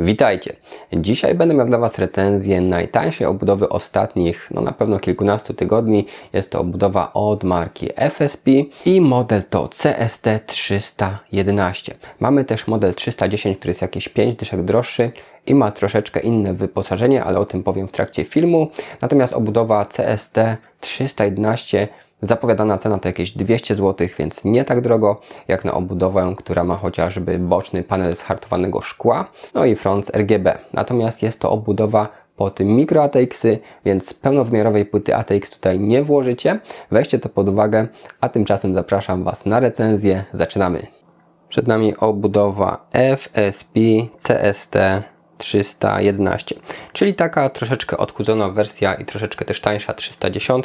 Witajcie! Dzisiaj będę miał dla Was recenzję najtańszej obudowy ostatnich, no na pewno kilkunastu tygodni. Jest to obudowa od marki FSP i model to CST 311. Mamy też model 310, który jest jakieś 5 dyszek droższy i ma troszeczkę inne wyposażenie, ale o tym powiem w trakcie filmu. Natomiast obudowa CST 311 Zapowiadana cena to jakieś 200 zł, więc nie tak drogo jak na obudowę, która ma chociażby boczny panel z hartowanego szkła, no i front RGB. Natomiast jest to obudowa pod mikro ATX-y, więc pełnowymiarowej płyty ATX tutaj nie włożycie. Weźcie to pod uwagę, a tymczasem zapraszam Was na recenzję. Zaczynamy. Przed nami obudowa FSP CST 311, czyli taka troszeczkę odchudzona wersja i troszeczkę też tańsza 310.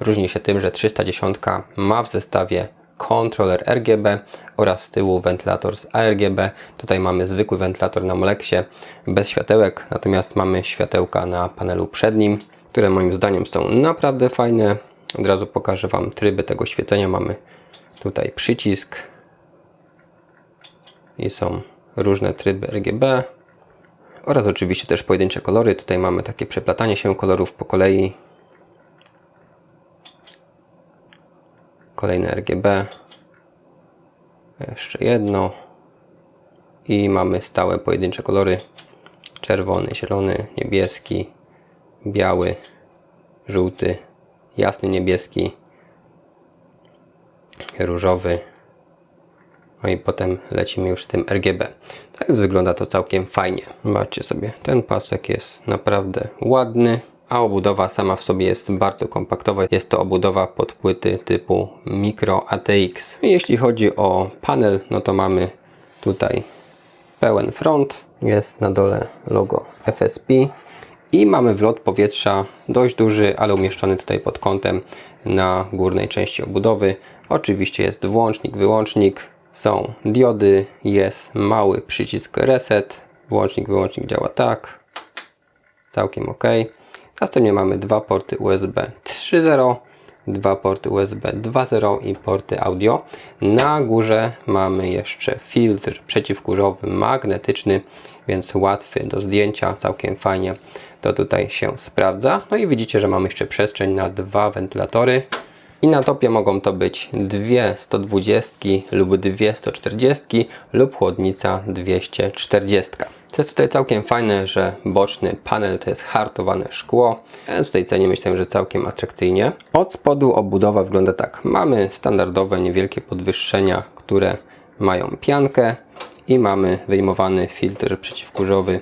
Różni się tym, że 310 ma w zestawie kontroler RGB oraz z tyłu wentylator z ARGB. Tutaj mamy zwykły wentylator na Molexie bez światełek, natomiast mamy światełka na panelu przednim, które moim zdaniem są naprawdę fajne. Od razu pokażę Wam tryby tego świecenia. Mamy tutaj przycisk i są różne tryby RGB oraz oczywiście też pojedyncze kolory. Tutaj mamy takie przeplatanie się kolorów po kolei. Kolejne RGB. Jeszcze jedno. I mamy stałe pojedyncze kolory. Czerwony, zielony, niebieski, biały, żółty, jasny niebieski, różowy, no i potem lecimy już tym RGB. Tak więc wygląda to całkiem fajnie. Zobaczcie sobie, ten pasek jest naprawdę ładny, a obudowa sama w sobie jest bardzo kompaktowa. Jest to obudowa pod płyty typu Micro ATX. Jeśli chodzi o panel, no to mamy tutaj pełen front. Jest na dole logo FSP. I mamy wlot powietrza dość duży, ale umieszczony tutaj pod kątem na górnej części obudowy. Oczywiście jest włącznik, wyłącznik, są diody, jest mały przycisk reset, włącznik, wyłącznik działa tak, całkiem ok. Następnie mamy dwa porty USB 3.0, dwa porty USB 2.0 i porty audio. Na górze mamy jeszcze filtr przeciwkurzowy magnetyczny, więc łatwy do zdjęcia, całkiem fajnie to tutaj się sprawdza. No i widzicie, że mamy jeszcze przestrzeń na dwa wentylatory. I na topie mogą to być dwie 120 lub dwie 140 lub chłodnica 240. To jest tutaj całkiem fajne, że boczny panel to jest hartowane szkło, więc w tej cenie myślę, że całkiem atrakcyjnie. Od spodu obudowa wygląda tak. Mamy standardowe niewielkie podwyższenia, które mają piankę i mamy wyjmowany filtr przeciwkurzowy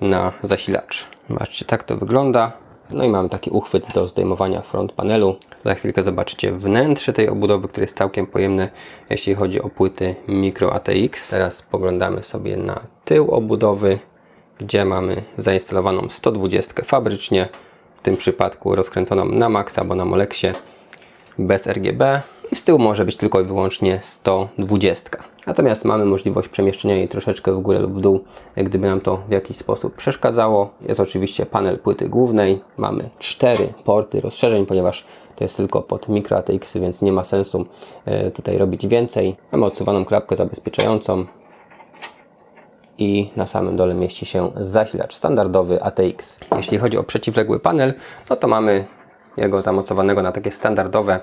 na zasilacz. Zobaczcie, tak to wygląda. No i mamy taki uchwyt do zdejmowania front panelu. Za chwilkę zobaczycie wnętrze tej obudowy, które jest całkiem pojemne, jeśli chodzi o płyty Micro ATX. Teraz spoglądamy sobie na tył obudowy, gdzie mamy zainstalowaną 120 fabrycznie, w tym przypadku rozkręconą na maksa, bo na Molexie bez RGB i z tyłu może być tylko i wyłącznie 120. Natomiast mamy możliwość przemieszczenia jej troszeczkę w górę lub w dół, gdyby nam to w jakiś sposób przeszkadzało. Jest oczywiście panel płyty głównej. Mamy cztery porty rozszerzeń, ponieważ to jest tylko pod mikro ATX, więc nie ma sensu e, tutaj robić więcej. Mamy odsuwaną klapkę zabezpieczającą i na samym dole mieści się zasilacz standardowy ATX. Jeśli chodzi o przeciwległy panel, no to mamy jego zamocowanego na takie standardowe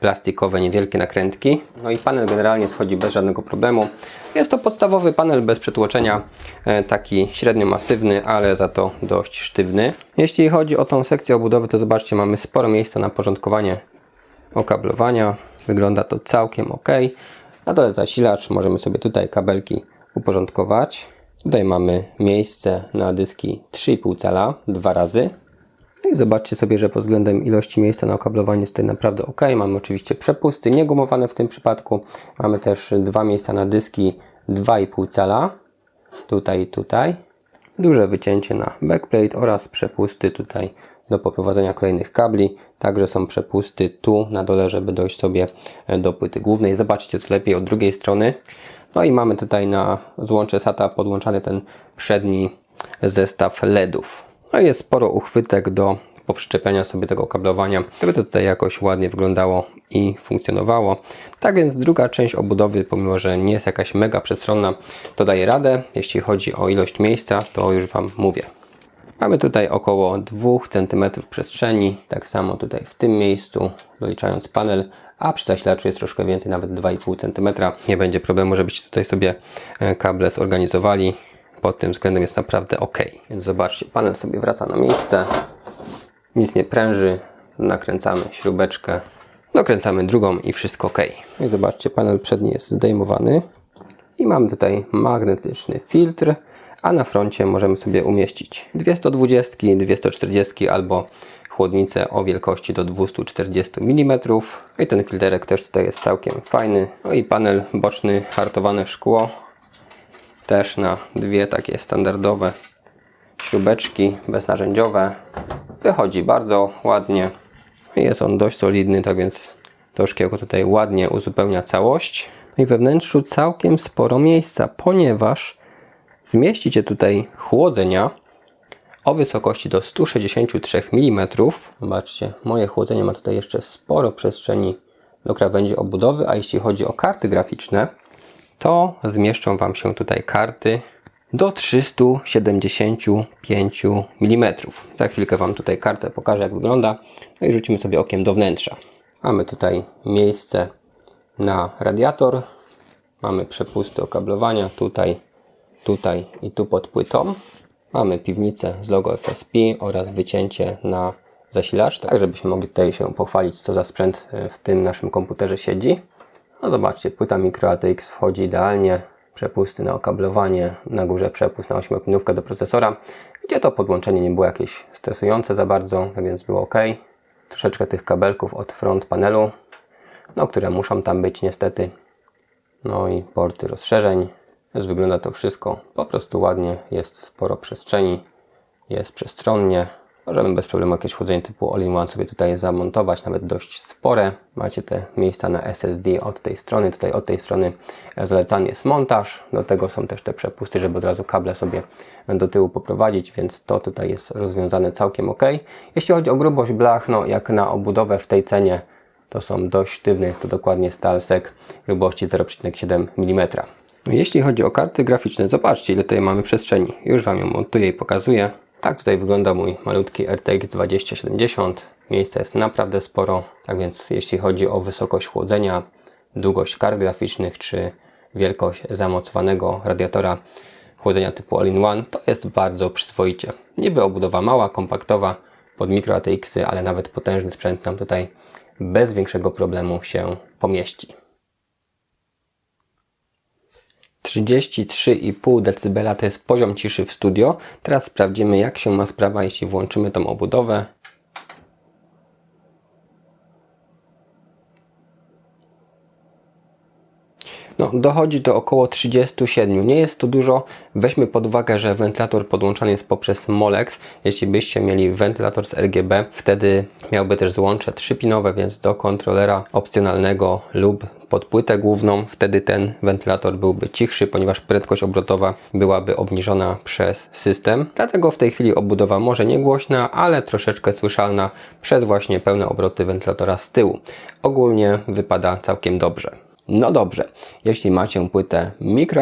plastikowe, niewielkie nakrętki. No i panel generalnie schodzi bez żadnego problemu. Jest to podstawowy panel bez przetłoczenia, e, taki średnio masywny, ale za to dość sztywny. Jeśli chodzi o tą sekcję obudowy, to zobaczcie, mamy sporo miejsca na porządkowanie okablowania. Wygląda to całkiem ok. Na dole zasilacz, możemy sobie tutaj kabelki uporządkować. Tutaj mamy miejsce na dyski 3,5 cala, dwa razy. No i zobaczcie sobie, że pod względem ilości miejsca na okablowanie jest tutaj naprawdę ok. Mamy oczywiście przepusty niegumowane w tym przypadku. Mamy też dwa miejsca na dyski 2,5 cala. Tutaj i tutaj. Duże wycięcie na backplate oraz przepusty tutaj do poprowadzenia kolejnych kabli. Także są przepusty tu na dole, żeby dojść sobie do płyty głównej. Zobaczcie to lepiej od drugiej strony. No i mamy tutaj na złącze SATA podłączany ten przedni zestaw LEDów. No i jest sporo uchwytek do poprzyczepiania sobie tego kablowania, żeby to tutaj jakoś ładnie wyglądało i funkcjonowało. Tak więc druga część obudowy, pomimo że nie jest jakaś mega przestronna, to daje radę. Jeśli chodzi o ilość miejsca, to już Wam mówię. Mamy tutaj około 2 cm przestrzeni, tak samo tutaj w tym miejscu, doliczając panel, a przy zasilaczu jest troszkę więcej, nawet 2,5 cm. Nie będzie problemu, żebyście tutaj sobie e, kable zorganizowali. Pod tym względem jest naprawdę ok. Więc zobaczcie, panel sobie wraca na miejsce, nic nie pręży, nakręcamy śrubeczkę, dokręcamy drugą i wszystko ok. I zobaczcie, panel przedni jest zdejmowany i mamy tutaj magnetyczny filtr a na froncie możemy sobie umieścić dwie 120, dwie 140 albo chłodnicę o wielkości do 240 mm. I ten filterek też tutaj jest całkiem fajny. No i panel boczny, hartowane szkło. Też na dwie takie standardowe śrubeczki beznarzędziowe. Wychodzi bardzo ładnie. Jest on dość solidny, tak więc to szkiełko tutaj ładnie uzupełnia całość. No i we wnętrzu całkiem sporo miejsca, ponieważ Zmieścicie tutaj chłodzenia o wysokości do 163 mm. Zobaczcie, moje chłodzenie ma tutaj jeszcze sporo przestrzeni do krawędzi obudowy, a jeśli chodzi o karty graficzne, to zmieszczą Wam się tutaj karty do 375 mm. Za chwilkę Wam tutaj kartę pokażę, jak wygląda. No i rzucimy sobie okiem do wnętrza. Mamy tutaj miejsce na radiator. Mamy przepusty okablowania. Tutaj tutaj i tu pod płytą. Mamy piwnicę z logo FSP oraz wycięcie na zasilacz, tak żebyśmy mogli tutaj się pochwalić, co za sprzęt e, w tym naszym komputerze siedzi. No zobaczcie, płyta micro ATX wchodzi idealnie, przepusty na okablowanie, na górze przepust na 8-pinówkę do procesora, gdzie to podłączenie nie było jakieś stresujące za bardzo, tak więc było ok. Troszeczkę tych kabelków od front panelu, no które muszą tam być niestety. No i porty rozszerzeń, więc wygląda to wszystko po prostu ładnie, jest sporo przestrzeni, jest przestronnie. Możemy bez problemu jakieś chłodzenie typu all-in-one sobie tutaj zamontować, nawet dość spore. Macie te miejsca na SSD od tej strony, tutaj od tej strony zalecany jest montaż. Do tego są też te przepusty, żeby od razu kable sobie do tyłu poprowadzić, więc to tutaj jest rozwiązane całkiem ok. Jeśli chodzi o grubość blach, no jak na obudowę w tej cenie, to są dość sztywne, jest to dokładnie Stalsek grubości 0,7 mm. Jeśli chodzi o karty graficzne, zobaczcie ile tutaj mamy przestrzeni. Już Wam ją montuję i pokazuję. Tak tutaj wygląda mój malutki RTX 2070. Miejsca jest naprawdę sporo, tak więc jeśli chodzi o wysokość chłodzenia, długość kart graficznych czy wielkość zamocowanego radiatora chłodzenia typu All-in-One, to jest bardzo przyzwoicie. Niby obudowa mała, kompaktowa pod mikro ATX-y, ale nawet potężny sprzęt nam tutaj bez większego problemu się pomieści. 33,5 dB to jest poziom ciszy w studio. Teraz sprawdzimy jak się ma sprawa, jeśli włączymy tą obudowę. Dochodzi do około 37. Nie jest to dużo. Weźmy pod uwagę, że wentylator podłączany jest poprzez Molex. Jeśli byście mieli wentylator z RGB, wtedy miałby też złącze trzypinowe, więc do kontrolera opcjonalnego lub pod płytę główną, wtedy ten wentylator byłby cichszy, ponieważ prędkość obrotowa byłaby obniżona przez system. Dlatego w tej chwili obudowa może nie głośna, ale troszeczkę słyszalna przez właśnie pełne obroty wentylatora z tyłu. Ogólnie wypada całkiem dobrze. No dobrze, jeśli macie płytę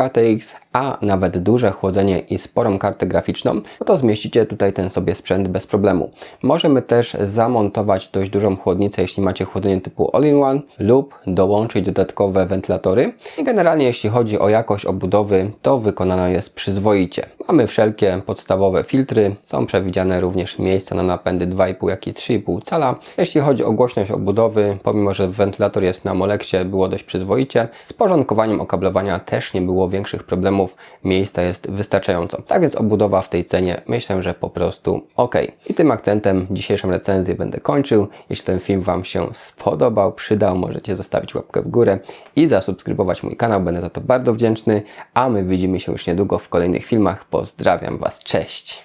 ATX, a nawet duże chłodzenie i sporą kartę graficzną, no to zmieścicie tutaj ten sobie sprzęt bez problemu. Możemy też zamontować dość dużą chłodnicę, jeśli macie chłodzenie typu all-in-one lub dołączyć dodatkowe wentylatory. I generalnie jeśli chodzi o jakość obudowy, to wykonana jest przyzwoicie. Mamy wszelkie podstawowe filtry, są przewidziane również miejsca na napędy 2,5 jak i 3,5 cala. Jeśli chodzi o głośność obudowy, pomimo że wentylator jest na Moleksie, było dość przyzwoicie. Z porządkowaniem okablowania też nie było większych problemów miejsca jest wystarczająco. Tak więc obudowa w tej cenie myślę, że po prostu ok. I tym akcentem dzisiejszą recenzję będę kończył. Jeśli ten film Wam się spodobał, przydał, możecie zostawić łapkę w górę i zasubskrybować mój kanał. Będę za to bardzo wdzięczny, a my widzimy się już niedługo w kolejnych filmach. Pozdrawiam Was, cześć!